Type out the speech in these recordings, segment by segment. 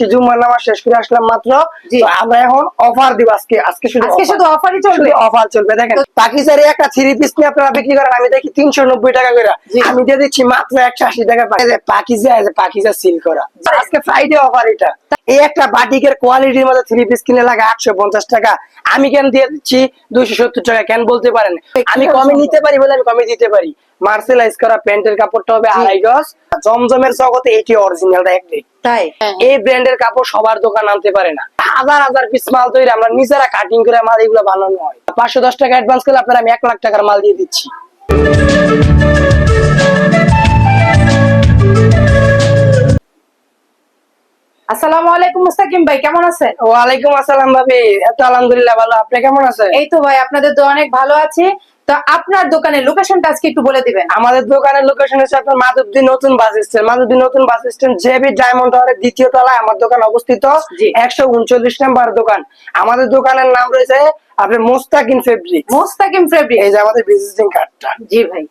আসছি জুম্মার নামাজ শেষ করে আসলাম মাত্র। আমরা এখন অফার দিব আজকে আজকে শুধু আজকে শুধু অফারই চলবে? অফার চলবে দেখেন। পাকিস্তানি একটা থ্রি পিস নিয়ে আপনারা বিক্রি করেন আমি দেখি তিনশো নব্বই টাকা করে। আমি দিয়ে দিচ্ছি মাত্র একশো আশি টাকা পাকিজা পাকিজা সিল করা। আজকে ফ্রাইডে অফার এটা। এই একটা বাটিকের কোয়ালিটির মধ্যে থ্রি পিস কিনে লাগে আটশো পঞ্চাশ টাকা। আমি কেন দিয়ে দিচ্ছি দুইশো সত্তর টাকা? কেন বলতে পারেন? আমি কমে নিতে পারি বলে আমি কমে দিতে পারি। মার্সেলাইজ করা প্যান্টের কাপড়টা হবে আড়াই গজ। জমজমের জগতে এটি তাই? এই ব্র্যান্ডের কাপড় সবার দোকান আনতে পারে না। হাজার হাজার পিস মাল তৈরি আমরা নিজেরা কাটিং করে মাল এগুলো বানানো হয়। পাঁচশো দশ টাকা অ্যাডভান্স করলে আপনার আমি এক লাখ টাকার মাল দিয়ে দিচ্ছি। আসসালামু আলাইকুম মুস্তাকিম ভাই কেমন আছেন? ওয়ালাইকুম আসসালাম ভাবি। এত আলহামদুলিল্লাহ ভালো আপনি কেমন আছেন? এই তো ভাই আপনাদের তো অনেক ভালো আছে। তো আপনার দোকানের লোকেশনটা আজকে একটু বলে দিবেন। আমাদের দোকানের লোকেশন হচ্ছে আপনার মাধবদী নতুন বাস স্ট্যান্ড মাধবদী নতুন বাস স্ট্যান্ড জেবি ডায়মন্ড টাওয়ারের দ্বিতীয় তলায় আমার দোকান অবস্থিত। একশো উনচল্লিশ নাম্বার দোকান। আমাদের দোকানের নাম রয়েছে আপনার মোস্তাকিন ফেব্রিক মোস্তাকিম ফেব্রিক এই যে আমাদের ভিজিটিং কার্ডটা জি ভাই।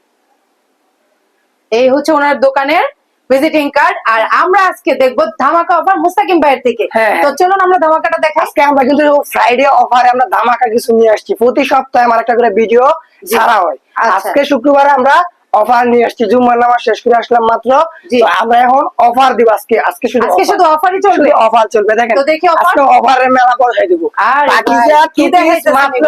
এই হচ্ছে ওনার দোকানের ভিজিটিং কার্ড আর আমরা আজকে দেখব ধামাকা অফার মুস্তাকিম ভাইয়ের থেকে। হ্যাঁ। তো চলুন আমরা ধামাকাটা দেখাই। আজকে আমরা কিন্তু ফ্রাইডে অফারে আমরা ধামাকা কিছু নিয়ে আসছি। প্রতি সপ্তাহে আমার একটা করে ভিডিও ছাড়া হয়। আচ্ছা। আজকে শুক্রবারে আমরা অফার নিয়ে আসছি। জুম্মার নামাজ শেষ করে আসলাম মাত্র। আমরা এখন অফার দিব আজকে। আজকে শুধু আজকে শুধু অফারই চলবে? অফার চলবে। দেখেন তো দেখি? আজকে অফারের মেলা বসাই দিব। আরে পাকিজা ভাই, কি two মাত্র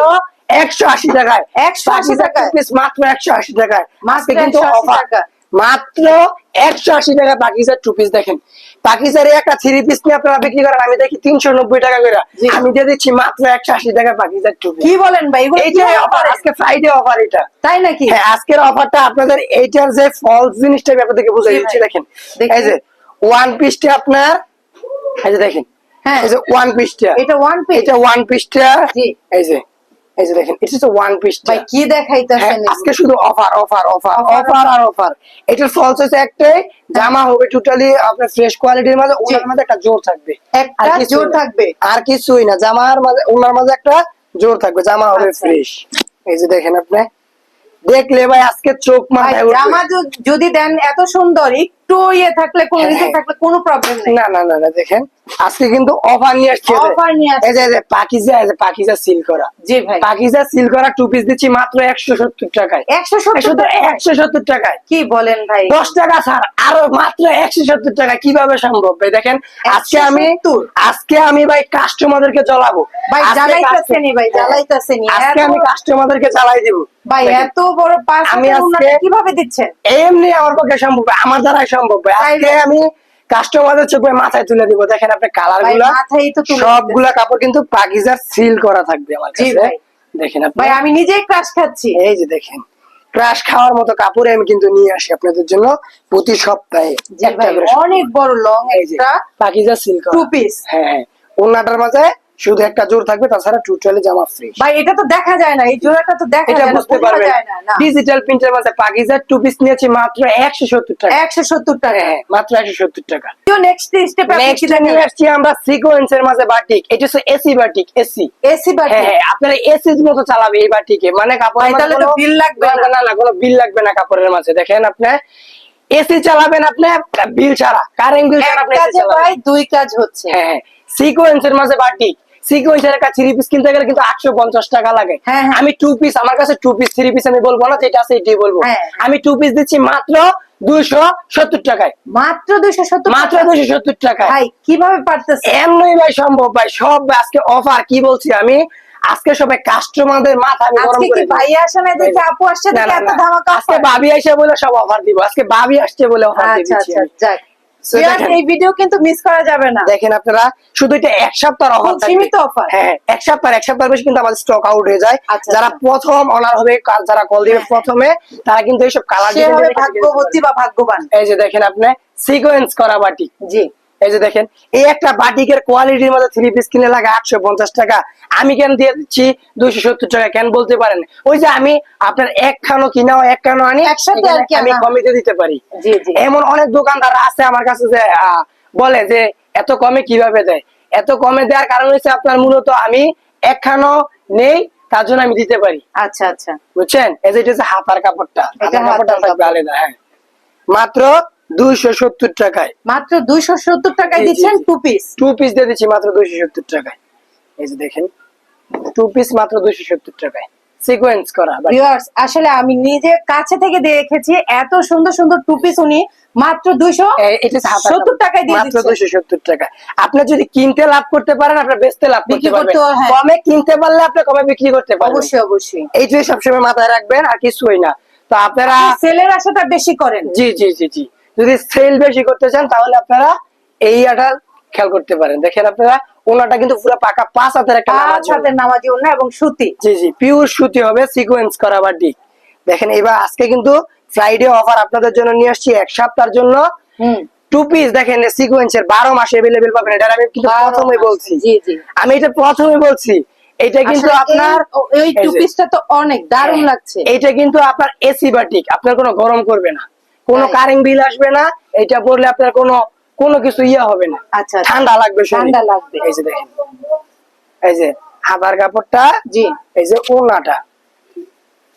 একশো আশি টাকায়। 180 পাকিজা টাকায়? piece মাত্র একশো আশি টাকায়। মাত্র কিন্তু অফার। টাকা। মাত্র একশো আশি টাকা পাকিজার টু পিস দেখেন। পাকিজার একটা থ্রি পিস নিয়ে আপনারা বিক্রি করেন আমি দেখি তিনশো নব্বই টাকা করে। আমি দিয়ে দিচ্ছি মাত্র একশো আশি টাকা পাকিজার টু কি বলেন ভাই এইটাই অফার আজকে ফ্রাইডে অফার এটা। তাই নাকি? হ্যাঁ আজকের অফারটা আপনাদের এইটার যে ফলস জিনিসটা আমি আপনাদেরকে বুঝাই দিচ্ছি দেখেন। দেখি। এই যে ওয়ান পিসটা আপনার এই যে দেখেন। হ্যাঁ। এই যে ওয়ান পিসটা এটা ওয়ান পিস এটা ওয়ান পিসটা এই যে। এই যে দেখেন এটা হচ্ছে ওয়ান ভাই কি দেখাইতেছেন হ্যাঁ, আজকে শুধু অফার অফার অফার অফার আর অফার এটার ফলস হচ্ছে একটাই জামা হবে টোটালি আপনার ফ্রেশ কোয়ালিটির মাঝে ওনার মাঝে একটা জোর থাকবে। একটা কিছুই জোর না। থাকবে। আর কিছুই না জামার মাঝে ওনার মাঝে একটা জোর থাকবে জামা হবে আচ্ছা। ফ্রেশ এই যে দেখেন আপনি দেখলে ভাই আজকে চোখ মাথায় জামা যদি দেন এত সুন্দর একটু ইয়ে থাকলে কোনো হ্যাঁ, হ্যাঁ। থাকলে কোনো প্রবলেম নেই। না না না না দেখেন আজকে কিন্তু অফার নিয়ে আসছে। Offer নিয়ে আসছে। এই যে পাকিজা এই যে পাকিজা সিল করা। জি ভাই। পাকিজা সিল করা টু পিস দিচ্ছি মাত্র একশো সত্তর টাকায়। একশো সত্তর শুধু টাকা। একশো সত্তর টাকায়। কি বলেন ভাই? দশ টাকা ছাড় আরও মাত্র একশো সত্তর টাকা কীভাবে সম্ভব ভাই দেখেন? আজকে আমি 170 আজকে আমি ভাই কাস্টমারদেরকে জ্বলাবো। ভাই আজকে জ্বালাইতেছেনি ভাই হ্যাঁ। জ্বালাইতেছেনি আজকে আমি কাস্টমারদেরকে জ্বালাই দিব। ভাই এত বড় পাঁচ আমি আজকে- কীভাবে দিচ্ছেন? এমনি আমার পক্ষে সম্ভব আমার দ্বারাই সম্ভব ভাই। আজকে আমি কাস্টমারদের চোখে মাথায় তুলে দিব। দেখেন আপনি কালারগুলো সবগুলা কাপড় কিন্তু পাকিজার সিল করা থাকবে আমার কাছে। দেখেন আপনি। ভাই আমি নিজেই ক্রাশ খাচ্ছি। এই যে দেখেন ক্রাশ খাওয়ার মতো কাপড় আমি কিন্তু নিয়ে আসি আপনাদের জন্য প্রতি সপ্তাহে অনেক বড় লং একটা পাকিজা সিল করা। টু পিস হ্যাঁ হ্যাঁ। ওনাটার মাঝে শুধু একটা জোর থাকবে তাছাড়া টোটালি জামা ফ্রি ভাই এটা তো দেখা যায় না এই জোড়াটা তো দেখা যায় না বুঝতে যায় না ডিজিটাল প্রিন্টের মাঝে পাকিজার টু পিস নিয়েছি মাত্র একশো সত্তর টাকা। একশো সত্তর টাকা। হ্যাঁ হ্যাঁ, মাত্র একশো সত্তর টাকা। নেক্সট স্টেপে আপনি কি নিয়ে আসছি আমরা সিকোয়েন্সের মাঝে বাটিক এটা হচ্ছে এসি বাটিক এসি এসি বাটি হ্যাঁ হ্যাঁ আপনারা এসি মতো চালাবে এই বাটিকে মানে কাপড় তাহলে তো bill লাগবে না। না কোনো বিল লাগবে না কাপড়ের মাঝে। দেখেন আপনি এসি চালাবেন আপনি বিল ছাড়া কারেন্ট বিল ছাড়া আপনি চালাবেন। ভাই দুই কাজ হচ্ছে। হ্যাঁ হ্যাঁ সিকোয়েন্সের মাঝে বাটিক সিকোয়েন্সের একটা থ্রি পিস কিনতে গেলে কিন্তু আটশো পঞ্চাশ টাকা লাগে। হ্যাঁ, হ্যাঁ। আমি টু পিস আমার কাছে টু পিস থ্রি পিস আমি বলব না যেটা আছে এটাই বলব। হ্যাঁ। আমি টু পিস দিচ্ছি মাত্র দুইশো সত্তর টাকায়। মাত্র দুইশো সত্তর মাত্র দুইশো সত্তর টাকায়। ভাই কীভাবে পারতেছে? এমনই ভাই সম্ভব ভাই সব আজকে অফার কি বলছি আমি? আজকে সবাই কাস্টমারদের মাথা গরম করে ভাই আসে না দেখে আপু আসছে না, এত ধামাকা আজকে ভাবি আসে বলে সব অফার দিব আজকে ভাবি আসছে বলে অফার আচ্ছা দিচ্ছি এই ভিডিও কিন্তু মিস করা যাবে না। দেখেন আপনারা শুধু এটা এক সপ্তাহ অফার সীমিত অফার হ্যাঁ এক সপ্তাহ এক সপ্তাহ বেশি কিন্তু আমাদের স্টক আউট হয়ে যায়। আচ্ছা, যারা আচ্ছা। প্রথম অনার হবে যারা কল দিবে হ্যাঁ। প্রথমে তারা কিন্তু এইসব কালার ভাগ্যবতী বা ভাগ্যবান। এই যে দেখেন আপনি সিকোয়েন্স করা বাটি। জি। এই যে দেখেন এই একটা বাটিকের কোয়ালিটির মধ্যে থ্রি পিস কিনে লাগে আটশো পঞ্চাশ টাকা। আমি কেন দিয়ে দিচ্ছি? দুইশো সত্তর টাকা কেন বলতে পারেন? ওই যে আমি আপনার এক খানো কিনা এক খানো আনি একসাথে আমি কমিতে দিতে পারি। এমন অনেক দোকানদার আছে আমার কাছে যে বলে যে এত কমে কীভাবে দেয়? এত কমে দেওয়ার কারণ হচ্ছে আপনার মূলত আমি একখানো নেই তার জন্য আমি দিতে পারি। আচ্ছা আচ্ছা। বুঝছেন? এই যে এটা হচ্ছে হাতার কাপড়টা। হাতার কাপড়টা আলাদা হ্যাঁ। মাত্র দুইশো সত্তর টাকায়। মাত্র দুইশো সত্তর টাকায় জি, জি, দিচ্ছেন টু পিস টু পিস দিয়ে দিচ্ছি মাত্র দুইশো সত্তর টাকায়। এই যে দেখেন টু পিস মাত্র দুইশো সত্তর টাকায়। সিকোয়েন্স করা ভিউয়ার্স আসলে আমি নিজে কাছে থেকে দেখেছি এত সুন্দর সুন্দর টু পিস উনি মাত্র দুইশো এ- এটা হচ্ছে হাতা সত্তর কাপড়। টাকায় দিয়ে মাত্র দিচ্ছেন দুইশো সত্তর টাকা। আপনি যদি কিনতে লাভ করতে পারেন আপনার বেচতে লাভ করতে বিক্রি পারবেন। হ্যাঁ। কমে কিনতে পারলে আপনি কমে বিক্রি করতে পারবেন। অবশ্যই অবশ্যই। এইটাই সবসময় মাথায় রাখবেন আর কিছুই না। তো আপনারা সেলের আশাটা বেশি করেন। জি জি জি জি। যদি সেল বেশি করতে চান তাহলে আপনারা এই আটা খেয়াল করতে পারেন। দেখেন আপনারা ওনাটা কিন্তু পুরো পাকা পাঁচ হাতের একটা পাঁচ হাতের নামাজি ওড়না এবং সুতি। জি জি পিওর সুতি হবে সিকোয়েন্স করা দেখেন এবার আজকে কিন্তু ফ্রাইডে অফার আপনাদের জন্য নিয়ে আসছি এক সপ্তাহের জন্য। টু পিস দেখেন সিকোয়েন্সের বারো মাসে এভেলেবেল পাবেন। এটা আমি কিন্তু প্রথমে বলছি। জি, জি। আমি এটা প্রথমে বলছি। এটা কিন্তু আপনার টু পিসটা তো অনেক দারুণ হ্যাঁ, লাগছে। এটা কিন্তু আপনার এসি বাটিক আপনার কোনো গরম করবে না। কোনো। কারেন্ট বিল আসবে না এটা পড়লে আপনার কোনো কোনো কিছু ইয়ে হবে না। আচ্ছা, আচ্ছা। ঠান্ডা লাগবে ঠান্ডা লাগবে। এই যে দেখেন। এই যে হাতার কাপড়টা জি। এই যে ওনাটা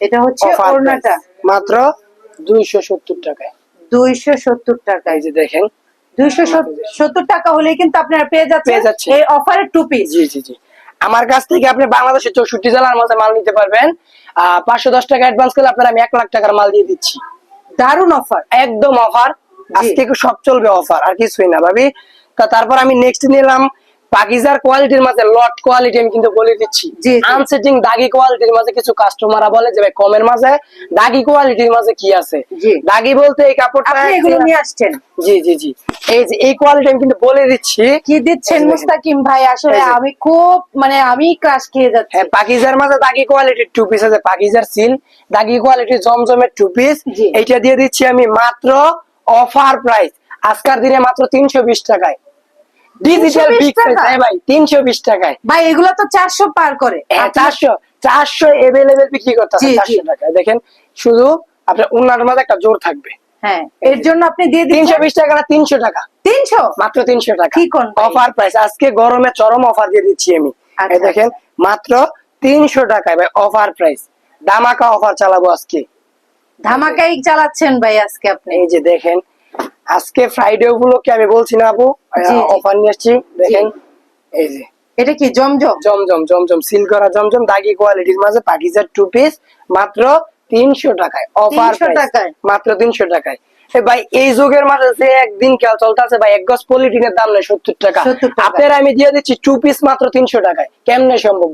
এটা হচ্ছে অফার ওড়নাটা। মাত্র দুইশো সত্তর টাকায়। দুইশো সত্তর টাকা। এই যে দেখেন। দুইশো সত্তর টাকা হলে কিন্তু আপনারা পেয়ে যাচ্ছেন পেয়ে এই অফারের টু পিস জি জি জি। আমার কাছ থেকে আপনি বাংলাদেশের চৌষট্টি জেলার মধ্যে মাল নিতে পারবেন। পাঁচশো দশ টাকা অ্যাডভান্স করলে আপনার আমি এক লাখ টাকার মাল দিয়ে দিচ্ছি। দারুণ অফার একদম অফার আজকে সব চলবে অফার আর কিছুই না ভাবি। তা তারপর আমি নেক্সট নিলাম পাকিজার কোয়ালিটির মাঝে লট কোয়ালিটি আমি কিন্তু বলে দিচ্ছি। আনসেটিং দাগি কোয়ালিটির মাঝে কিছু কাস্টমাররা বলে যে ভাই কমের মাঝে দাগি কোয়ালিটির মাঝে কি আছে? দাগি বলতে এই কাপড়টা আপনি এগুলো নিয়ে আসছেন। জি জি জি। এই যে এই কোয়ালিটি আমি কিন্তু বলে দিচ্ছি। কি দিচ্ছেন। মুস্তাকিম ভাই? আসলে আমি খুব মানে আমি ক্রাশ খেয়ে যাচ্ছি। হ্যাঁ পাকিজার মাঝে দাগি কোয়ালিটির টু পিস আছে পাকিজার সিল দাগি কোয়ালিটির জমজমের টু পিস এইটা দিয়ে দিচ্ছি আমি মাত্র অফার প্রাইস আজকার দিনে মাত্র তিনশো বিশ টাকায়। ডিজিটাল 320 বিগ সাইজ হ্যাঁ ভাই তিনশো বিশ টাকায়। ভাই এগুলো তো চারশো পার করে। হ্যাঁ, চারশো চারশো এভেলেবেল বিক্রি করতে টাকায়। দেখেন শুধু আপনার উন্নার মাঝে একটা জোর থাকবে। হ্যাঁ এর জন্য আপনি দিয়ে দিচ্ছেন? বিশ টাকা না তিনশো টাকা। তিনশো? মাত্র তিনশো টাকা। কি কোন অফার প্রাইস আজকে গরমে চরম অফার দিয়ে দিচ্ছি আমি। আচ্ছা, এই দেখেন মাত্র টাকায় ভাই অফার প্রাইস দামাকা অফার চালাবো আজকে। ধামাকাই চালাচ্ছেন ভাই আজকে আপনি। এই যে দেখেন আজকে ফ্রাইডে উপলক্ষে আমি বলছি না আপু। অফার নিয়ে আসছি। দেখেন এই যে। এটা কি জমজম? জমজম জমজম। সিল করা জমজম দাগি কোয়ালিটির মাঝে পাকিজার টু পিস মাত্র তিনশো টাকায় অফার 300 টাকায়? মাত্র তিনশো টাকায় ভাই এই যুগের মাঝে যে একদিন কেউ চলতেছে ভাই এক গজ পলিটিনের দাম নেই সত্তর টাকা। আপনার আমি দিয়ে দিচ্ছি টু পিস মাত্র তিনশো টাকায়। কেমনে সম্ভব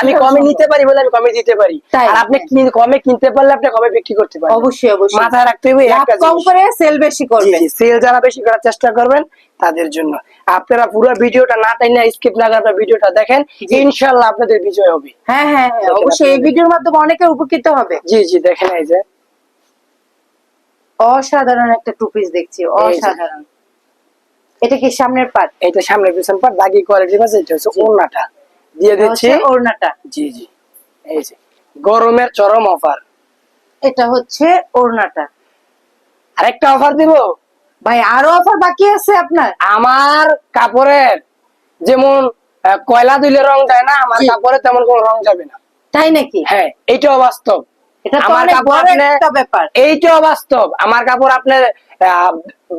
আমি কমে নিতে পারি বলে আমি কমে দিতে পারি। আর আপনি কমে কিনতে পারলে আপনি কমে বিক্রি করতে পারেন। অবশ্যই অবশ্যই। মাথায় রাখতে হবে কম করে সেল বেশি করবেন। সেল যারা বেশি করার চেষ্টা করবেন তাদের জন্য। আপনারা পুরো ভিডিওটা না টাইনা স্কিপ না করে ভিডিওটা দেখেন। ইনশাল্লাহ আপনাদের বিজয় হবে। হ্যাঁ হ্যাঁ হ্যাঁ অবশ্যই এই ভিডিওর মাধ্যমে অনেকে উপকৃত হবে। জি জি দেখেন এই যে। অসাধারণ একটা টু পিস দেখছি অসাধারণ। এটা কি সামনের পাট এইটা সামনে পিছন পার দাগি কোয়ালিটির মাঝে এটা হচ্ছে ওড়নাটা। দিয়ে দিচ্ছি। ওড়নাটা। জি জি। এই যে গরমের চরম অফার এটা হচ্ছে ওড়নাটা। আরেকটা অফার দিব? ভাই আরও অফার বাকি আছে আপনার? আমার কাপড়ের যেমন কয়লা দিলে রং যায় না আমার। কাপড়ে তেমন কোনো রং যাবে না। তাই নাকি? হ্যাঁ বাস্তব। এটা তো আমার কাপড় বড় আপনি- একটা ব্যাপার। এইটাও বাস্তব। আমার কাপড় আপনার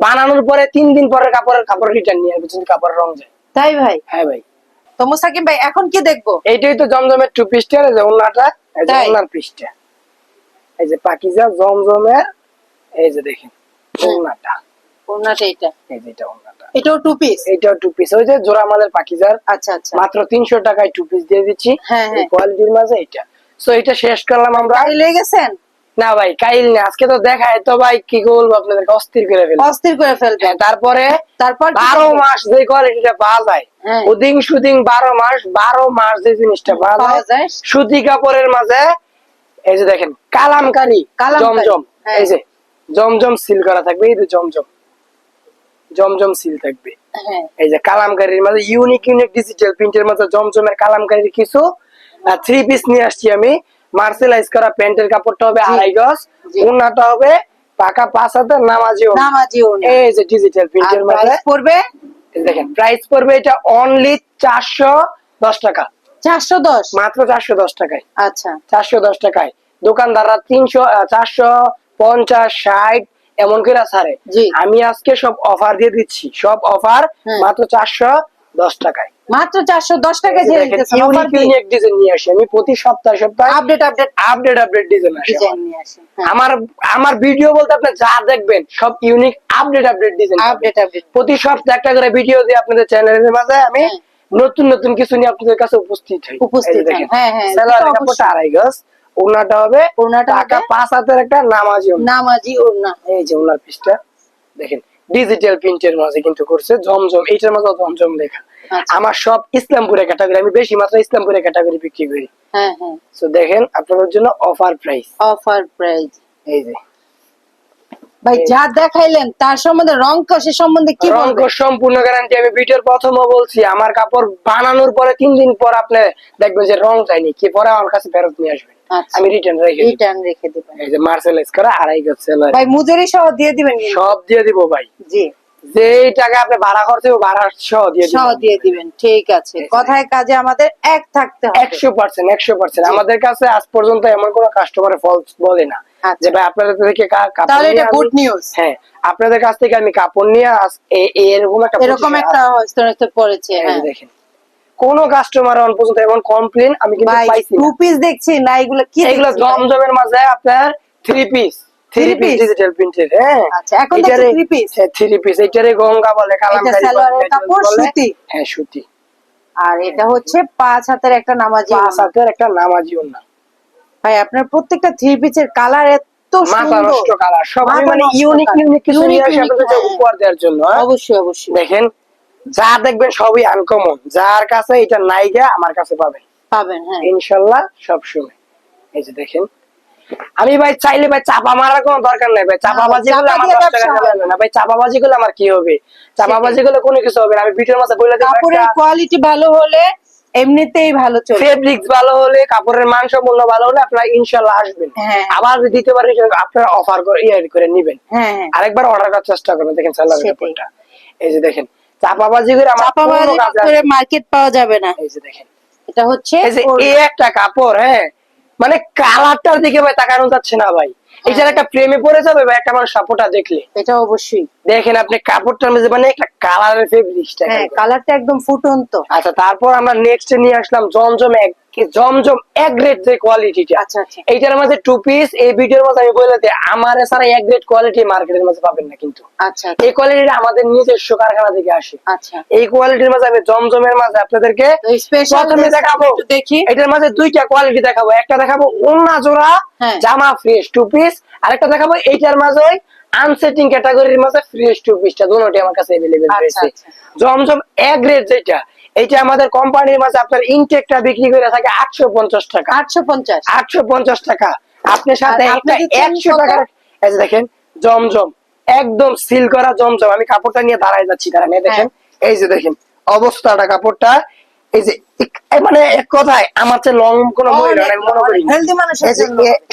বানানোর পরে তিন দিন পরে কাপড়ের কাপড় রিটার্ন নিয়ে আসবে যদি কাপড়ের রং যায়। তাই ভাই? হ্যাঁ ভাই। তো মুসাকিম ভাই এখন কি দেখব? এইটাই তো জমজমের টু পিসটা এই যে ওনাটা এই যে তাই? ওনার পিসটা এই যে পাকিজা জমজমের এই যে দেখেন ওনাটা ওড়নাটা এটা এই যে এটা ওনাটা এটাও টু পিস এইটাও টু পিস ওই যে জোড়া মালের পাকিজার আচ্ছা আচ্ছা। মাত্র তিনশো টাকায় টু পিস দিয়ে দিচ্ছি। হ্যাঁ, হ্যাঁ। কোয়ালিটির মাঝে এটা সো এটা শেষ করলাম আমরা। লেগে গেছেন? না ভাই কাইল না। আজকে তো দেখায় তো ভাই কি বলব আপনাদেরকে? অস্থির করে ফেলব। অস্থির করে ফেলবেন। হ্যাঁ, তারপরে তারপর কি বারো করবেন? মাস যে কোয়ালিটিটা পাওয়া যায় হ্যাঁ। উদিং সুদিং বারো মাস বারো মাস যে জিনিসটা পাওয়া যায়। সুতি কাপড়ের মাঝে এই যে দেখেন কালামকারি জমজম হ্যাঁ। এই যে জমজম সিল করা থাকবে এই যে জমজম। জমজম সিল থাকবে। হ্যাঁ। এই যে কালামকারির মাঝে ইউনিক ইউনিক ডিজিটাল প্রিন্টের মাঝে জমজমের কালামকারির কিছু থ্রি পিস নিয়ে আসছি আমি। মার্সেলাইজ করা প্যান্টের কাপড়টা হবে আড়াই গজ। উন্নাটা হবে পাকা পাঁচ হাতে নামাজি নামাজি এই যে ডিজিটাল প্রিন্টের প্রাইস পড়বে? দেখেন প্রাইস পড়বে এটা অনলি চারশো দশ টাকা। চারশো দশ? মাত্র চারশো দশ টাকায়। আচ্ছা। চারশো দশ টাকায়। দোকানদাররা তিনশো চারশো পঞ্চাশ ষাট এমন করে ছাড়ে। আমি আজকে সব অফার দিয়ে দিচ্ছি। সব অফার। মাত্র চারশো দশ টাকায়। মাত্র চারশো দশ টাকা দিয়ে ইউনিক ডিজাইন নিয়ে আসি। আমি প্রতি সপ্তাহে সপ্তাহে update update update update design আসে আমার। আমার ভিডিও বলতে আপনি যা দেখবেন সব unique update update design update update প্রতি সপ্তাহে একটা করে ভিডিও দিয়ে আপনাদের চ্যানেলের মাঝে আমি হ্যাঁ। নতুন নতুন কিছু নিয়ে আপনাদের কাছে উপস্থিত হই। উপস্থিত। হ্যাঁ, হ্যাঁ, কাপড়টা আড়াই গজ। হবে ওড়নাটা টাকা পাঁচ হাতের একটা নামাজি নামাজি ওড়না। এই যে ওনার পিসটা দেখেন। ডিজিটাল প্রিন্টের মাঝে কিন্তু করছে জমজম এইটার মাঝে জমজম লেখা। আচ্ছা। আমার সব ইসলামপুরের ক্যাটাগরি আমি বেশি মাত্রা ইসলামপুরের ক্যাটাগরি বিক্রি করি। হ্যাঁ হ্যাঁ। তো দেখেন আপনাদের জন্য অফার প্রাইস অফার প্রাইস এই যে। ভাই যা। দেখাইলেন তার সম্বন্ধে রং কষে সম্বন্ধে কি রঙ সম্পূর্ণ গ্যারান্টি আমি ভিডিওর প্রথমও বলছি আমার কাপড় বানানোর পরে তিন দিন পর আপনি দেখবেন যে রং যায়নি কি পরে আমার কাছে ফেরত নিয়ে আসবেন। আমি রিটার্ন রেখে রিটার্ন রেখে দিবেন। এই যে মার্সেলাইজ করা আড়াই গজ ভাই মুজুরি সহ দিয়ে দিবেন সব দিয়ে দিব ভাই। জি। টাকা আপনি ভাড়া ভাড়া সহ দিয়ে সহ দিয়ে দিবেন ঠিক আছে। কথায় কাজে আমাদের এক থাকতে হবে। একশো পার্সেন্ট একশো পার্সেন্ট আমাদের কাছে আজ পর্যন্ত এমন কোন কাস্টমার ফলস বলে না। আচ্ছা। যে ভাই আপনাদের থেকে তাহলে এটা good news। হ্যাঁ আপনাদের কাছ থেকে আমি কাপড় নিয়ে এরকম একটা এরকম একটা পড়েছে হ্যাঁ। দেখেন। কোন কাস্টমার অন পর্যন্ত এমন কমপ্লেন আমি কিন্তু পাইছি টু পিস দেখছি না এগুলো কি এগুলো জমজমের মাঝে আপনার three piece three piece digital প্রিন্টের হ্যাঁ। আচ্ছা, এখন দেখছি three piece। থ্রি পিস এটারে গঙ্গা বলে কালামকারী বলে, কাপড়, সুতি। হ্যাঁ সুতি। আর এটা হচ্ছে পাঁচ হাতের একটা নামাজি পাঁচ হাতের একটা নামাজিও না ভাই আপনার প্রত্যেকটা থ্রি পিসের কালার এত সুন্দর। কালার সবাই মানে ইউনিক ইউনিক কিছু নিয়ে আসি আপনাদের হ্যাঁ। উপহার দেওয়ার জন্য হ্যাঁ? অবশ্যই অবশ্যই। দেখেন যা দেখবেন সবই আনকমন যার কাছে এটা নাই নাইগা আমার কাছে পাবেন। পাবেন হ্যাঁ। ইনশাল্লাহ সব সময় এই যে দেখেন। আমি ভাই চাইলে ভাই চাপা মারার কোনো দরকার নাই ভাই। চাপাবাজি চাপা করলে আমার দশ টাকা হয় না। ভাই চাপাবাজি করলে আমার কি হবে? চাপাবাজি করলে কোনো কিছু হবে না। আমি ভিডিওর মাঝে বলে কাপড়ের কোয়ালিটি ভালো হলে এমনিতেই ভালো চলবে। ফেব্রিক্স ভালো হলে কাপড়ের মান সম্পূর্ণ ভালো হলে আপনারা ইনশাল্লাহ আসবেন। হ্যাঁ। আবার দিতে পারি আপনারা অফার করে ইয়ে করে নিবেন। হ্যাঁ হ্যাঁ। আরেকবার অর্ডার করার চেষ্টা করুন দেখেন সেটাই। কাপড়টা। এই যে দেখেন। চাপাবাজি করে চাপাবাজি করে মার্কেট পাওয়া যাবে না। এই যে দেখেন। এটা হচ্ছে এই একটা কাপড় হ্যাঁ? মানে কালারটার দিকে ভাই তাকানো যাচ্ছে না ভাই। হ্যাঁ। এটার একটা প্রেমে পড়ে যাবে ভাই একটা মানুষ সাপোর্টটা দেখলে। এটা অবশ্যই। দেখেন আপনি কাপড়টার মধ্যে মানে একটা কালারের ফেব্রিকটা হ্যাঁ কালারটা একদম ফুটন্ত। আচ্ছা তারপর আমরা নেক্সট নিয়ে আসলাম জমজম এক জমজম এক গ্রেড যে কোয়ালিটিটা আচ্ছা আচ্ছা এইটার মধ্যে টু পিস এই ভিডিওর মধ্যে আমি বলে দিই আমার এছাড়া এক গ্রেড কোয়ালিটি মার্কেটের মধ্যে পাবেন না কিন্তু আচ্ছা এই কোয়ালিটিটা আমাদের নিজস্ব কারখানা থেকে আসে আচ্ছা এই কোয়ালিটির মাঝে আমি জমজমের মাঝে আপনাদেরকে স্পেশাল প্রথমে দেখাবো দেখি এটার মাঝে দুইটা কোয়ালিটি দেখাবো একটা দেখাবো ওন্না জোড়া হ্যাঁ। জামা ফ্রেশ টু পিস আরেকটা দেখাবো এইটার মাঝে আনসেটিং ক্যাটাগরির মাঝে ফ্রেশ টু পিসটা দুটোটি আমার কাছে अवेलेबल আচ্ছা, রয়েছে আচ্ছা। জমজম এক গ্রেড যেটা এটা আমাদের কোম্পানির মাঝে আপনার ইনটেকটা বিক্রি করে থাকে আটশো পঞ্চাশ টাকা। আটশো পঞ্চাশ। আটশো পঞ্চাশ টাকা। আপনার সাথে একশো এই যে দেখেন জমজম। একদম সিল করা জমজম। আমি কাপড়টা নিয়ে দাঁড়ায় যাচ্ছি দাঁড়ান এই দেখেন। এই যে দেখেন অবস্থাটা কাপড়টা। এই যে মানে এক কথায় আমার চেয়ে লং কোনো মহিলা আমি মনে করি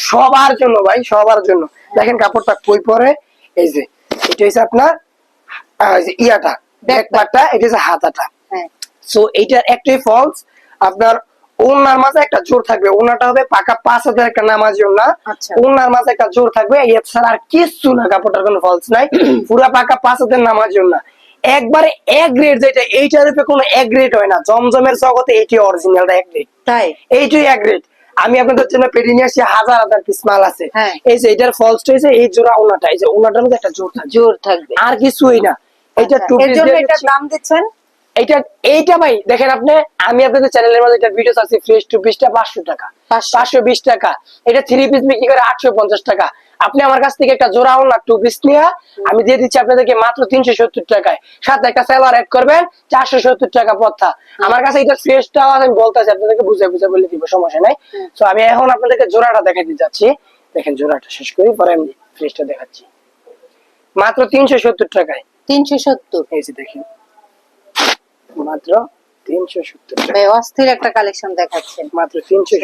সবার জন্য ভাই সবার জন্য। দেখেন কাপড়টা কই পরে? এই যে এটা হচ্ছে আপনার ইয়াটা ব্যাক পার্টটা এটা হচ্ছে হাতাটা। সো এইটার একটাই ফলস আপনার ওনার মাঝে একটা জোর থাকবে। ওনাটা হবে পাকা পাঁচ হাজার একটা নামাজি ওনা আচ্ছা। ওনার মাঝে একটা জোর থাকবে। এছাড়া আর কিচ্ছু না কাপড়টার কোনো ফলস নাই। পুরা পাকা পাঁচ হাজার নামাজি ওনা একবারে এক গ্রেড যেটা এইটার উপরে কোনো এক গ্রেড হয় না। জমজমের জগতে এটি অরিজিনালটা এক গ্রেড তাই? এইটাই এক গ্রেড আমি আপনাদের জন্য পেটে নিয়ে আসি হাজার হাজার পিস মাল আছে। হ্যাঁ। এই যে এটার ফলসটা হয়েছে এই জোড়া ওনাটা এই যে ওনাটার মধ্যে একটা জোর থাকবে। জোর থাকবে। আর কিছুই না। এটা আচ্ছা, এর জন্য এটার দাম দিচ্ছেন? এইটা এইটা ভাই দেখেন আপনি আমি আপনাদের চ্যানেলের মধ্যে একটা ভিডিও আছে ফ্রেশ টু পিসটা পাঁচশো টাকা। 500 পাঁচশো বিশ টাকা। এটা থ্রি পিস বিক্রি করে আটশো পঞ্চাশ টাকা। আপনি আমার কাছ থেকে একটা জোড়াও না টু পিস নিয়ে আমি দিয়ে দিচ্ছি আপনাদেরকে মাত্র তিনশো সত্তর টাকায়। সাথে একটা সেলার অ্যাড করবেন চারশো সত্তর টাকা পথা আমার কাছে এটা ফ্রেশটা আমি বলতেছি আপনাদেরকে বুঝে বুঝে বলে দিব সমস্যা নাই। তো আমি এখন আপনাদেরকে জোড়াটা দেখাতে যাচ্ছি। দেখেন জোড়াটা শেষ করি পরে আমি ফ্রেশটা দেখাচ্ছি। মাত্র তিনশো সত্তর টাকায়। তিনশো সত্তর। এই যে দেখেন। মাত্র তিনশো সত্তর টাকা। অস্থির একটা কালেকশন দেখাচ্ছেন। মাত্র তিনশো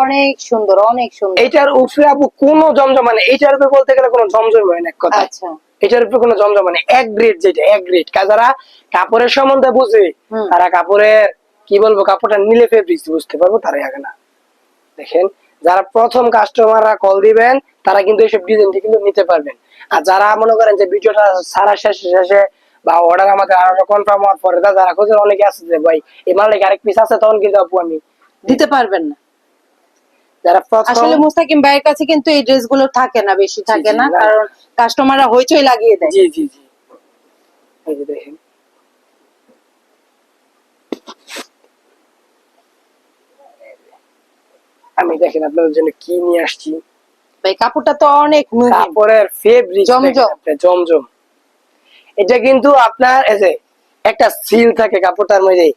অনেক সুন্দর অনেক সুন্দর। এইটার উপরে আপু কোনো জমজম মানে এইটার উপরে বলতে গেলে কোনো জমজম হয় না কথা। আচ্ছা। এটার উপরে কোনো জমজম মানে এক গ্রেড যেটা এক গ্রেড যারা কাপড়ের সম্বন্ধে বুঝে তারা কাপড়ের কি বলব কাপড়টা নিলে ফেব্রিক্স বুঝতে পারব তারাই আগে না। দেখেন যারা প্রথম কাস্টমাররা কল দিবেন তারা কিন্তু এইসব ডিজাইনটি কিন্তু নিতে পারবেন। আর যারা মনে করেন যে ভিডিওটা সারা শেষে শেষে বা অর্ডার আমাদের আরও কনফার্ম হওয়ার পরে তা যারা খোঁজেন অনেকে আছে যে ভাই এই মাল নাকি আরেক পিস আছে? তখন কিন্তু আপু আমি দিতে পারবেন না। যারা আসলে মুস্তাকিম ভাইয়ের কাছে কিন্তু এই ড্রেসগুলো থাকে না বেশি থাকে না। কারণ কাস্টমাররা হইচই লাগিয়ে দেয়। জি জি জি। এই যে দেখেন। আমি দেখেন আপনাদের জন্য কি নিয়ে আসছি। ভাই কাপড়টা তো অনেক। কাপড়ের ফেব্রিক জমজম। জমজম। এটা কিন্তু আপনার একটা সিল থাকে কাপড়টার মধ্যে।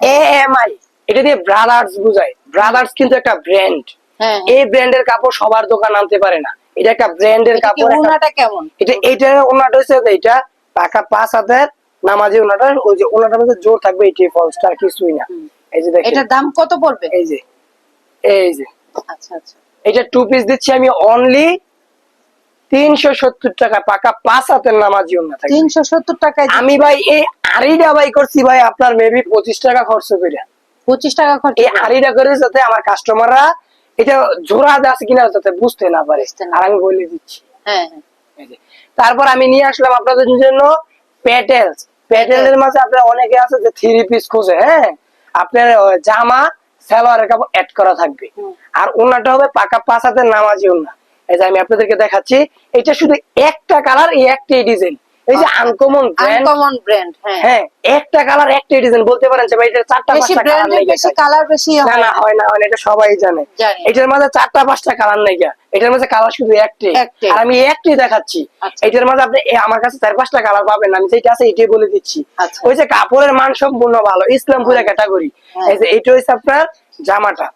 এএমআই এটা দিয়ে ব্রাদার্স বুঝায়। ব্রাদার্স কিন্তু একটা ব্র্যান্ড হ্যাঁ এই ব্র্যান্ডের কাপড় সবার দোকান আনতে পারে না। এটা একটা ব্র্যান্ডের কাপড়। উনাটা কেমন? এটা এটা ওনাটা হচ্ছে যে এটা পাকা পাঁচ হাতের নামাজি ওনাটা ওই যে ওনাটার মধ্যে জোর থাকবে এটি ফলসটা আর কিছুই না। এই যে দেখেন। এটার দাম কত পড়বে? এই যে এই যে। আচ্ছা আচ্ছা। এটা টু পিস দিচ্ছি আমি অনলি তিনশো সত্তর টাকা পাকা পাঁচ হাতের নামাজি থাকে তিনশো সত্তর টাকায় আমি ভাই এই আড়িটা বাই করছি ভাই আপনার মেবি পঁচিশ টাকা খরচ করে পঁচিশ টাকা খরচ এই আড়িটা করে যাতে আমার কাস্টমাররা এটা জোড়া আছে কিনা যাতে বুঝতে না পারে। আর আমি বলে দিচ্ছি। হ্যাঁ হ্যাঁ। তারপর আমি নিয়ে আসলাম আপনাদের জন্য প্যাটেলস প্যাটেলের মাঝে আপনার অনেকে আছে যে থ্রি পিস খোঁজে হ্যাঁ? আপনার জামা সালোয়ারের কাপড় অ্যাড করা থাকবে। আর ওনাটা হবে পাকা পাঁচ হাতের নামাজি ওনা এই যে আমি আপনাদেরকে দেখাচ্ছি এটা শুধু একটা কালার এই একটাই ডিজাইন এই যে আনকমন আনকমন ব্র্যান্ড হ্যাঁ। একটা কালার একটাই ডিজাইন বলতে পারেন যে ভাই এটা চারটা পাঁচটা কালার নেই বেশি কালার বেশি হয় না। হয় না হয় না এটা সবাই জানে। এটার মাঝে চারটা পাঁচটা কালার নাই এটার মাঝে কালার শুধু একটাই। আর আমি একটাই দেখাচ্ছি। আচ্ছা। এটার মাঝে আপনি আমার কাছে চার পাঁচটা কালার পাবেন। আমি যেটা আছে এটাই বলে দিচ্ছি। আচ্ছা। ওই যে কাপড়ের মান সম্পূর্ণ ভালো। ইসলাম ইসলামপুরের ক্যাটাগরি হ্যাঁ। এই যে এটা হচ্ছে আপনার জামাটা।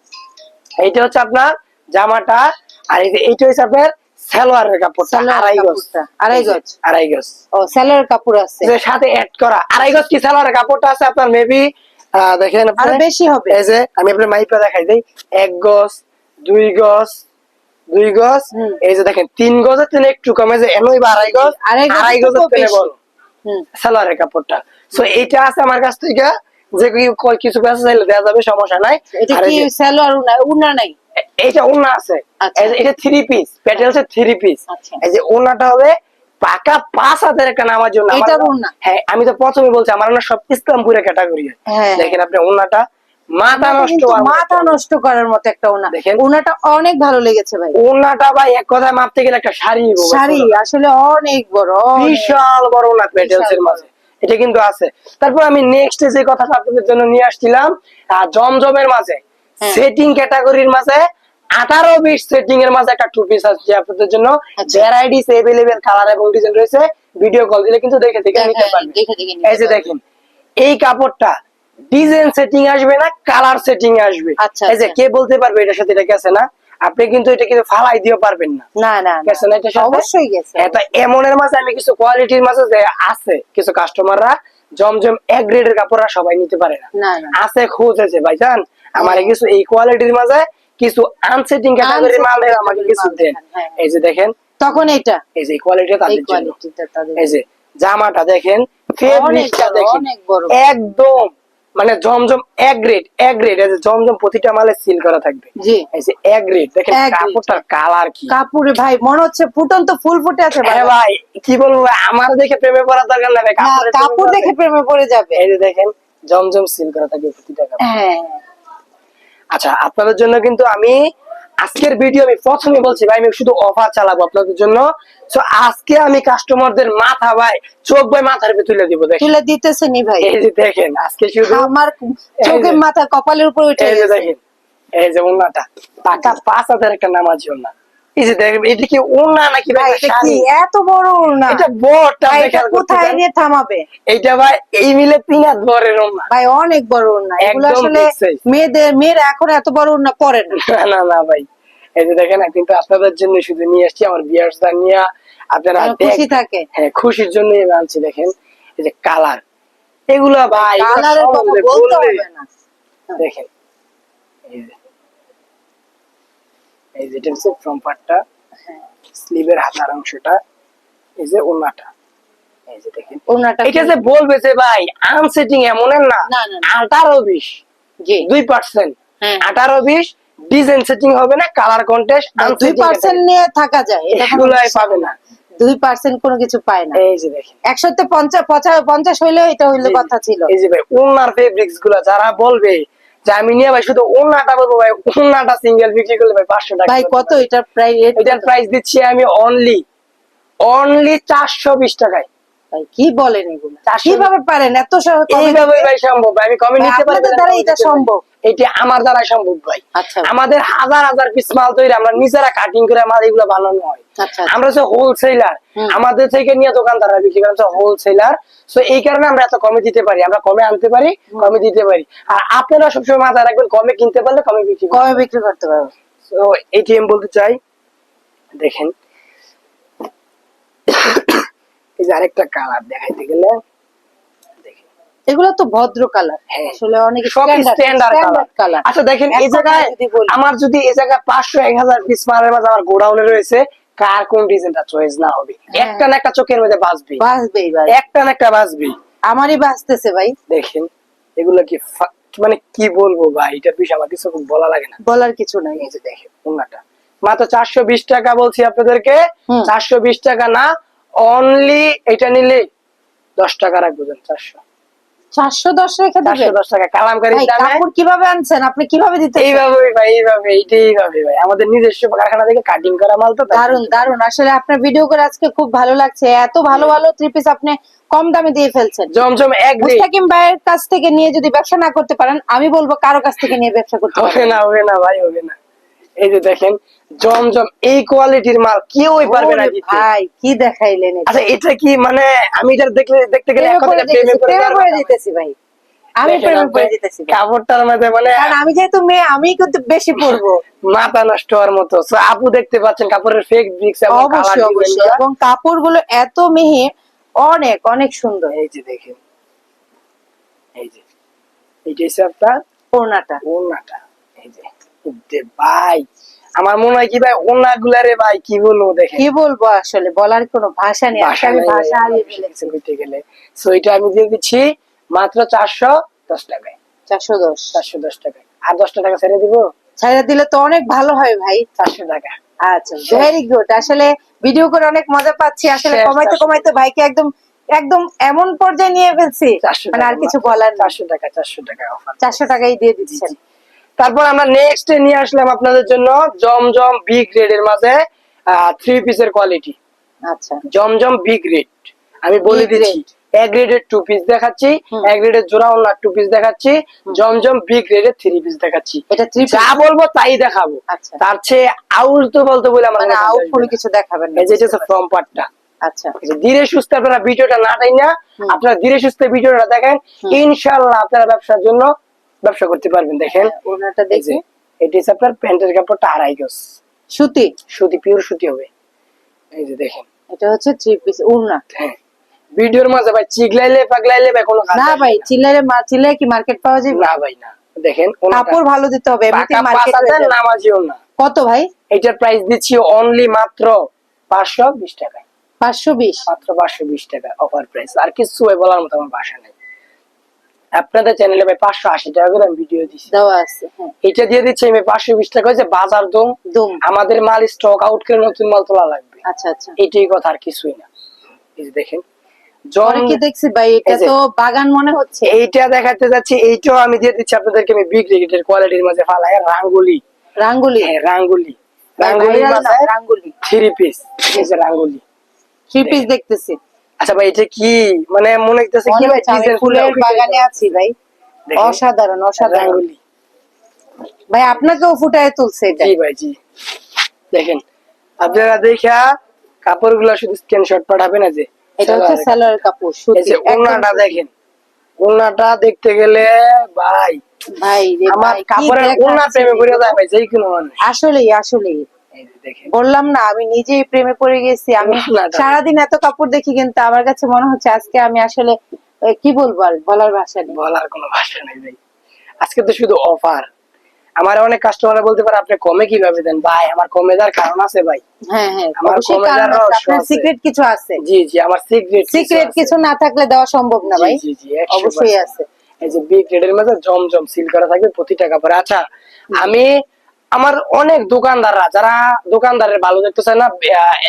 এইটা হচ্ছে আপনার জামাটা আর এই যে এইটা হচ্ছে আপনার সালোয়ারের কাপড়টা সালোয়ারের আড়াই গজ। আড়াই গজ। আড়াই গজ। ও সেলার কাপড় আছে। যে সাথে অ্যাড করা আড়াই গজ কি সালোয়ারের কাপড়টা আছে আপনার? মেবি দেখেন আরও বেশি হবে। এই যে আমি আপনার মাইপা দেখাই দিই। এক গজ দুই গজ দুই গজ। এই যে দেখেন তিন গজের তেনে একটু কমে যে এমনই বা আড়াই গজ আড়াই গজের তেনে বড়। সালোয়ারের কাপড়টা। সো এইটা আছে আমার কাছ থেকে। যে কিছু পেঁচা চাইলে দেওয়া যাবে সমস্যা নাই। এটা কি সেলোয়ার উনা উনা নাই? এ- এইটা ওনা আছে আচ্ছা। এটা থ্রি পিস প্যাটেলস থ্রি পিস আচ্ছা। এই যে ওনাটা হবে পাকা পাঁচ হাতের একটা নামার জন্য? হ্যাঁ আমি তো প্রথমে বলছি আমার না সব ইসলামপুরের ক্যাটাগরি হ্যাঁ। দেখেন আপনি ওনাটা মাথা নষ্ট। মাথা নষ্ট করার মতো একটা ওনা দেখেন। ওনাটা অনেক ভালো লেগেছে ভাই ওনাটা ভাই এক কথায় মাপতে গেলে একটা শাড়ি শাড়ি আসলে অনেক বড় বিশাল বড় ওনা প্যাটেলস এর মাঝে এটা কিন্তু আছে তারপর আমি নেক্সট যে কথাটা আপনাদের জন্য নিয়ে আসছিলাম জমজমের মাঝে। সেটিং ক্যাটাগরির মাঝে আঠারো বিশ সেটিং এর মাঝে একটা টু পিস আসছে আপনাদের জন্য। ভ্যারাইটিস এভেলেবেল কালার এবং ডিজাইন রয়েছে। ভিডিও কল দিলে কিন্তু দেখে দেখে হ্যাঁ, নিতে হ্যাঁ, পারবেন। এই যে দেখেন এই কাপড়টা ডিজাইন সেটিং আসবে না কালার সেটিং আসবে। আচ্ছা, এই যে আচ্ছা। কে বলতে পারবে এটার সাথে এটা গেছে না? আপনি কিন্তু এটা কিন্তু ফালাই দিও পারবেন না। না না। গেছে না সাথে? অবশ্যই গেছে। হ্যাঁ, তা এমনের মাঝে আমি কিছু কোয়ালিটির মাঝে যে আছে কিছু কাস্টমাররা জমজম এক গ্রেডের কাপড়রা সবাই নিতে পারে না। আছে খুঁজেছে ভাইজান। আমার। কিছু এই কোয়ালিটির মাঝে কিছু আনসেটিং ক্যাটাগরির মাল দেন আমাকে কিছু দেন হ্যাঁ। এই যে দেখেন তখন এটা এই যে কোয়ালিটি তাদের জন্য। এই যে জামাটা দেখেন ফেব্রিকটা দেখেন। একদম মানে জমজম এক গ্রেড এক গ্রেড এই যে জমজম প্রতিটা মালে সিল করা থাকবে। জি। এই যে এক গ্রেড দেখেন কাপড়টার কালার কি। কাপড়ে ভাই মনে হচ্ছে ফুটন্ত ফুল ফুটে আছে ভাই হ্যাঁ ভাই। কি বলব ভাই, আমার দেখে প্রেমে পড়ার দরকার নাই না, কাপড় দেখে প্রেমে পড়ে যাবে। এই যে দেখেন জমজম সিল করা থাকবে প্রতিটা কাপড়। হ্যাঁ। আচ্ছা আপনাদের জন্য কিন্তু আমি আজকের ভিডিও আমি প্রথমে বলছি ভাই আমি শুধু অফার চালাবো আপনাদের জন্য। তো আজকে আমি কাস্টমারদের মাথা ভাই চোখ ভাই মাথার ভিতরে তুলে দিব দেখেন। তুলে দিতেছে নি ভাই। এই যে দেখেন আজকে শুধু আমার চোখের মাথা কপালের উপর উঠে এই যে দেখেন এই যে ওনাটা পাকা পাঁচ হাজার একটা নামাজ ওনা এই যে দেখেন এটা কি ওনা নাকি ভাই ভাই, একটা এটা কি শাড়ি? এত বড় না এটা বড়টা ভাই, আপনি এটা খেয়াল করতে কোথায় নিয়ে থামাবে? এইটা ভাই এই মিলে তিন হাত বরের ওনা ভাই অনেক বড় না এগুলো আসলে মেয়েদের মেয়েরা এখন এত বড় না পরে না। না না না ভাই। এই যে দেখেন কিন্তু আপনাদের জন্য শুধু নিয়ে আসছি আমার বিয়ার্স নিয়ে। আপনারা খুশি থাকে। হ্যাঁ খুশির জন্য আমি আনছি দেখেন। এই যে কালার। এগুলো ভাই কালারের কথা বলতে হবে না। দেখেন। এই যে এই হচ্ছে ফ্রম পার্টটা স্লিভের হাতার অংশটা এই যে ওনাটা এই যে দেখেন। ওনাটা এটা যে বলবে যে ভাই আনসেটিং এমনের না। না, না, না। আঠারো বিশ। জি। দুই পার্সেন্ট হ্যাঁ। আঠারো বিশ ডিজাইন সেটিং হবে না কালার কন্টেস্ট দুই পার্সেন্ট নিয়ে থাকা যায় এটা কোনো পাবে না। দুই পার্সেন্ট কোনো কিছু পায় না। এই যে দেখেন। একশোতে পঞ্চাশ পঞ্চাশ হইলেও এটা হইলে। কথা ছিল। এই যে ভাই ওনার ফেব্রিক্সগুলা যারা বলবে যে আমি নিয়ে ভাই শুধু ওনাটা বলব ভাই ওনাটা সিঙ্গেল বিক্রি করলে ভাই পাঁচশো টাকা ভাই কত এটার প্রাইস এটার প্রাইস দিচ্ছি আমি অনলি অনলি চারশো বিশ টাকায়। ভাই কি বলেন এগুলো? কীভাবে পারেন? এত সহজ এইভাবে ভাই সম্ভব। আমি কমে নিতে পারব দ্বারা এটা পারি। সম্ভব। এটা আমার দ্বারা সম্ভব ভাই। আচ্ছা। আমাদের হাজার হাজার পিস মাল তৈরি আমরা নিজেরা কাটিং করে এগুলো বানানো হয়। আচ্ছা আমরা হচ্ছে হোলসেলার। আমাদের থেকে নিয়ে দোকানদাররা বিক্রি করে হোলসেলার সো এই কারণে আমরা এত কমে দিতে পারি। আমরা কমে আনতে পারি কমে দিতে পারি। আর আপনারা সবসময় মাথায় রাখবেন কমে কিনতে পারলে কমে বিক্রি কমে বিক্রি করতে পারব তো এটিএম বলতে চাই দেখেন এই যে আরেকটা কালার দেখাইতে গেলে এগুলো তো ভদ্র কালার হ্যাঁ। আসলে অনেক স্ট্যান্ডার্ড স্ট্যান্ডার্ড কালার কালার আচ্ছা দেখেন এই জায়গায় আমার যদি এই জায়গায় পাঁচশো এক হাজার পিস মালের মাঝে আমার গোডাউনে রয়েছে কার কোন ডিজাইনটা চয়েস না হবে? হ্যাঁ। একটা না একটা চোখের মধ্যে বাঁচবে বাঁচবেই একটা না একটা বাঁচবে আমারই বাঁচতেছে ভাই। দেখেন এগুলো কি মানে কি বলব ভাই এটা বিষয় আমার কিছু বলা লাগে না। বলার কিছু নাই। এই যে দেখেন মাত্র চারশো বিশ টাকা বলছি আপনাদেরকে। চারশো বিশ টাকা না অনলি এটা নিলে দশ টাকা রাখব চারশো। চারশো দশ রেখে চারশো দশ টাকা কালামকারি কাপড় কীভাবে আনছেন? আপনি কীভাবে দিতে এইভাবে ভাই এইভাবে এইটাই ভাবে ভাই। আমাদের নিজস্ব কারখানা থেকে কাটিং করা মাল তো দারুণ দারুণ আসলে আপনার ভিডিও করে আজকে খুব ভালো লাগছে। এত ভালো ভালো থ্রি পিস আপনি কম দামে দিয়ে ফেলছেন। জমজম এক রে মুস্তাকিম ভাইয়ের কাছ থেকে নিয়ে যদি ব্যবসা না করতে পারেন আমি বলব কারও কাছ থেকে নিয়ে ব্যবসা করতে হবে না হবে না ভাই হবে না। এই যে দেখেন জমজম এই কোয়ালিটির মাল কেউই পারবে না ভাই কি দেখাইলেন আচ্ছা এটা কি মানে আমি এটা দেখলে দেখতে গেলে প্রেমে পড়ে। যেতেছি ভাই। আমি প্রেমে পড়ে যেতেছি কাপড়টার মধ্যে মানে কারণ আমি যেহেতু মেয়ে আমি কিন্তু বেশি পড়ব মাথা নষ্ট হওয়ার মতো। আপু দেখতে পাচ্ছেন কাপড়ের ফেক ব্রিক্স এবং অবশ্যই অবশ্যই। এবং কাপড়গুলো এত মিহি অনেক অনেক সুন্দর। এই যে দেখেন। এই যে। আপনার ওড়নাটা। এই ভাই। আমার মনে হয় কি ভাই ওনা গুলারে ভাই কি বলব দেখেন? কি বলব আসলে বলার কোনো ভাষা নেই আমি ভাষা হারিয়ে ফেলেছি। গেলে। সো এটা আমি দিয়ে দিচ্ছি মাত্র চারশো দশ টাকায়। চারশো দশ। চারশো দশ টাকায়। আর দশটা টাকা ছেড়ে দিব? ছাইরা দিলে তো অনেক ভালো হয় ভাই। চারশো টাকা। আচ্ছা ভেরি গুড আসলে ভিডিও করে অনেক মজা পাচ্ছি। আসলে কমাইতে। কমাইতে ভাইকে একদম একদম এমন পর্যায়ে নিয়ে ফেলছি। মানে আর কিছু বলার চারশো টাকা চারশো টাকা চারশো টাকাই দিয়ে দিচ্ছেন। তারপর আমরা নেক্সট নিয়ে আসলাম আপনাদের জন্য জমজম বি গ্রেডের মাঝে থ্রি পিসের কোয়ালিটি আচ্ছা। জমজম বি গ্রেড আমি বলে দিচ্ছি এক গ্রেডের টু পিস দেখাচ্ছি এক গ্রেডের জোড়া ওনার টু পিস দেখাচ্ছি জমজম বি গ্রেডের থ্রি পিস দেখাচ্ছি। এটা থ্রি যা বলব তাই দেখাবো। আচ্ছা। তার চেয়ে আউল তো বলতে বলে আমার মানে কোনো আউট কাজ করে আসবে না। কিছু দেখাবেন না। এই যে এটা ফ্রম পার্টটা আচ্ছা। ধীরে সুস্থ আপনারা ভিডিওটা না টাই না। আপনারা ধীরে সুস্থ ভিডিওটা দেখেন। ইনশাল্লাহ আপনারা ব্যবসার জন্য ব্যবসা করতে পারবেন দেখেন। ওনাটা এই দেখি। এটি হচ্ছে আপনার প্যান্টের কাপড়টা আড়াই গজ। সুতি? সুতি পিওর সুতি হবে। এই যে দেখেন। এটা হচ্ছে থ্রি পিস উড়না হ্যাঁ। ভিডিওর মাঝে ভাই চিগলাইলে পাগলাইলে ভাই কোনো কাজ না ভাই চিল্লারে মা চিল্লায় কি মার্কেট পাওয়া যাবে? না ভাই না। দেখেন ওনাটা কাপড় ভালো দিতে হবে এমনিতে পাকা মার্কেট নামাজিও না কত ভাই? এটার প্রাইস দিচ্ছি অনলি মাত্র পাঁচশো বিশ টাকায়। পাঁচশো বিশ। মাত্র পাঁচশো বিশ টাকা অফার প্রাইস আর কিছু বলার মতো আমার ভাষা নেই। আপনাদের চ্যানেলে ভাই পাঁচশো আশি টাকা করে আমি ভিডিও দিচ্ছি দেওয়া আছে হ্যাঁ। এটা দিয়ে দিচ্ছি আমি পাঁচশো বিশ টাকা হচ্ছে বাজার দম। দুম। আমাদের মাল স্টক আউট করে নতুন মাল তোলা লাগবে। আচ্ছা আচ্ছা। এটাই কথা আর কিছুই না। এই যে দেখেন কি দেখছি ভাই এটা তো বাগান মনে হচ্ছে। এইটা দেখাতে যাচ্ছি এইটাও আমি দিয়ে দিচ্ছি আপনাদেরকে আমি বিগ রেগেটের কোয়ালিটির মাঝে ফালাই। রাঙ্গুলি। রাঙ্গুলি? হ্যাঁ Rangoli. Rangoli three piece Rangoli. Three piece দেখতেছি। আচ্ছা ভাই এটা কি? মানে মনে হইতেছে কি ভাই ফুলের বাগানে আছি ভাই। অসাধারণ অসাধারণ। ভাই আপনাকেও ফুটায় তুলছে এটা। জি ভাই জি। দেখেন আপনারা দেখা কাপড়গুলা শুধু স্ক্রিনশট পাঠাবে না যে। এটা হচ্ছে। স্যালোয়ার কাপড় এই সুতি যে ওনাটা দেখেন ওনাটা দেখতে গেলে ভাই ভাই আমার কাপড়ের ওনা প্রেমে পড়ে যায় ভাই যেই কোনো মানুষ। আসলেই আসলেই। এই বললাম না আমি নিজেই প্রেমে পড়ে গেছি। আমি সারাদিন এত কাপড় দেখি কিন্তু আমার কাছে মনে হচ্ছে আজকে আমি আসলে কি বলব আর বলার ভাষা নেই। বলার কোনো ভাষা নাই ভাই। আজকে তো শুধু অফার আমার অনেক কাস্টমার বলতে পারে আপনি কমে কীভাবে দেন? ভাই আমার কমে দেওয়ার কারণ আছে ভাই। হ্যাঁ হ্যাঁ আমার কমে। সিক্রেট কিছু আছে? জি জি আমার সিক্রেট সিক্রেট কিছু না থাকলে দেওয়া সম্ভব না ভাই। জি জি অবশ্যই আছে। এই যে বিগ রেডের মধ্যে জমজম সিল করা থাকবে প্রতি টাকা পরে। আচ্ছা আমি আমার অনেক দোকানদাররা যারা দোকানদারের ভালো দেখতে চায় না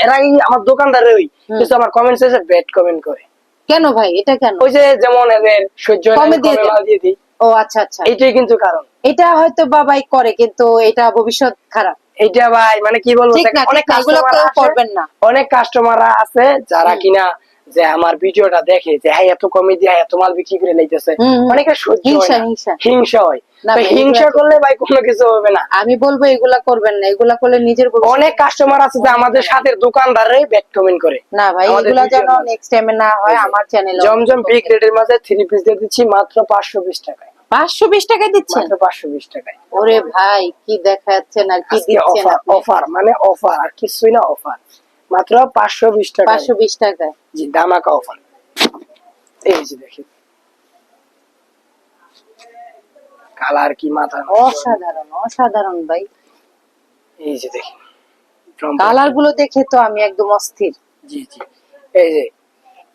এরাই আমার দোকানদারের ওই কিছু আমার কমেন্ট এসে ব্যাড কমেন্ট করে। কেন ভাই? এটা কেন? ওই যে যেমন এদের সহ্য কমে দিয়ে দিই। ও আচ্ছা আচ্ছা। এইটাই কিন্তু কারণ। এটা হয়তো বাবাই করে কিন্তু এটা ভবিষ্যৎ খারাপ। এইটা ভাই মানে কি বলব অনেক কাস্টমার করবেন না। অনেক কাস্টমাররা আছে যারা কিনা যে আমার ভিডিওটা দেখে যে হ্যাঁ এত কমে দিয়ে এত মাল বিক্রি করে লাইতেছে হুম, হুম। অনেকে সহ্য হিংসা, হিংসা। হিংসা হয়। হিংসা করলে ভাই কোনো কিছু হবে না। আমি বলব এগুলা করবেন না এগুলা করলে নিজের অনেক কাস্টমার আছে যে আমাদের সাথে দোকানদাররাই ব্যাড কমেন্ট করে। না ভাই এগুলা যেন নেক্সট টাইমে না হয় আমার চ্যানেলে জমজম বিগ রেটের মাঝে থ্রি পিস দিয়ে দিচ্ছি মাত্র পাঁচশো বিশ টাকায়। পাঁচশো বিশ টাকা দিচ্ছেন? পাঁচশো বিশ টাকায়। ওরে ভাই কি দেখাচ্ছেন আর কি দিচ্ছেন অফার আপনি? অফার মানে অফার আর কিছুই না অফার মাত্র পাঁচশো বিশ টাকা পাঁচশো বিশ টাকায়। জি দামাকা অফার এই যে দেখি। কালার কি মাথা? অসাধারণ অসাধারণ ভাই। এই যে দেখি কালারগুলো দেখে তো আমি একদম অস্থির। জি জি। এই যে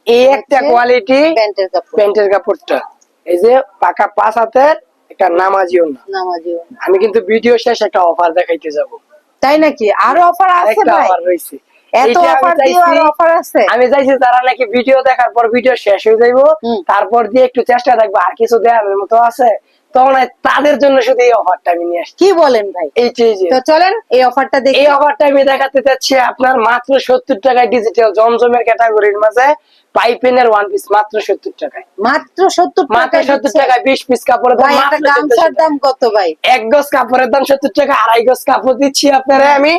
এই একটা কোয়ালিটি প্যান্টের কাপড়। প্যান্টের কাপড়টা। এই যে পাকা পাঁচ হাতের একটা নামাজিও না নামাজিও আমি কিন্তু ভিডিও শেষ একটা অফার দেখাইতে যাব। তাই নাকি? আরও অফার আছে একটা ভাই। অফার রয়েছে। এত অফার দিও আর অফার আছে? আমি চাইছি তারা নাকি ভিডিও দেখার পর ভিডিও শেষ হয়ে যাইবো। তারপর দিয়ে একটু চেষ্টা থাকব আর কিছু দেওয়ার মতো আছে? তখন তাদের জন্য শুধু এই অফারটা আমি নিয়ে আসছি। কি বলেন ভাই? যে তো চলেন এই অফারটা দেখি। এই অফারটা আমি দেখাতে চাচ্ছি আপনার মাত্র সত্তর টাকায় ডিজিটাল জমজমের ক্যাটাগরির মাঝে পাইপেনের ওয়ান পিস মাত্র সত্তর টাকায়। মাত্র সত্তর মাত্র সত্তর টাকায় বিশ পিস কাপড়ের দাম ভাই একটা মাত্র 70 গামছার টাকা। দাম কত ভাই? এক গজ কাপড়ের দাম সত্তর টাকা আড়াই গজ কাপড় দিচ্ছি আপনারা আমি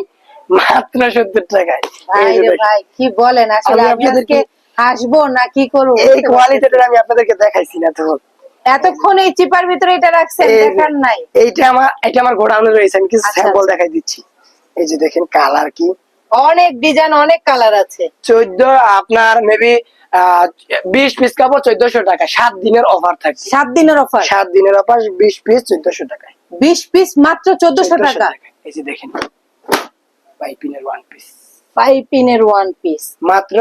মাত্র সত্তর টাকায়। ভাই এই কি বলেন? আসলে আপনাদেরকে- হাসবো না কি করব? এই কোয়ালিটিটা আমি আপনাদেরকে দেখাইছি না তখন না। এতক্ষণ এই চিপার ভিতরে এটা রাখছেন দেখার নাই। এইটা আমার এটা আমার গোডাউনে রয়েছে আমি কিছু আচ্ছা, স্যাম্পল আচ্ছা। দেখাই দিচ্ছি। এই যে দেখেন কালার কি? অনেক ডিজাইন অনেক কালার আছে। চোদ্দ আপনার মেবি বিশ পিস কাপড় চোদ্দশো টাকা সাত দিনের অফার থাকে সাত দিনের অফার সাত দিনের অফার বিশ পিস চোদ্দশো টাকায়। বিশ পিস মাত্র চোদ্দশো 1400 টাকা? এই যে দেখেন পাইপিনের ওয়ান পিস ফাইভ পিনের ওয়ান পিস মাত্র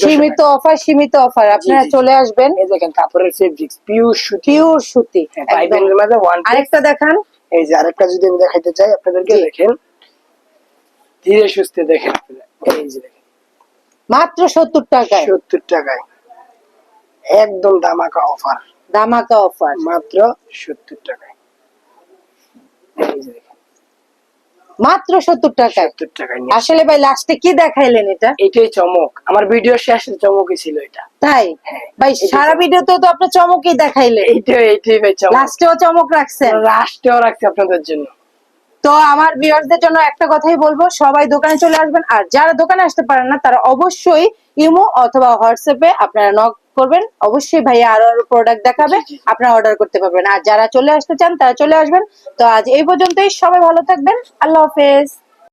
সীমিত অফার সীমিত অফার আপনারা। চলে আসবেন। এই দেখেন কাপড়ের ফেব্রিক্স পিওর সুতি। পিওর সুতি একদম। পাইপিনের মাঝে ওয়ান আরেকটা দেখান। এই যে আরেকটা যদি আমি দেখাইতে চাই আপনাদেরকে দেখেন। ধীরে সুস্থে দেখেন। আপনারা। এই যে দেখেন। মাত্র সত্তর টাকায়। সত্তর টাকায়। একদম দামাকা অফার ধামাকা অফার মাত্র সত্তর টাকায়। এই যে দেখেন, মাত্র সত্তর টাকা। সত্তর টাকা আসলে ভাই লাস্টে কি দেখাইলেন এটা? এটাই চমক। আমার ভিডিও শেষে চমকই ছিল এটা। তাই? হ্যাঁ, ভাই সারা। ভিডিওতে তো আপনি চমকই দেখাইলেন। এইটাই এইটাই ভাই চমক। লাস্টেও চমক রাখছেন? লাস্টেও রাখছি আপনাদের জন্য। তো আমার ভিউয়ার্সদের জন্য একটা কথাই বলব সবাই দোকানে চলে আসবেন। আর যারা দোকানে আসতে পারেন না তারা অবশ্যই ইমো অথবা হোয়াটসঅ্যাপে আপনারা নক করবেন, অবশ্যই ভাইয়া আরও আরও প্রোডাক্ট দেখাবে। আপনারা অর্ডার করতে পারবেন। আর যারা চলে আসতে চান, তারা চলে আসবেন। তো আজ এই পর্যন্তই, সবাই ভালো থাকবেন। আল্লাহ হাফেজ।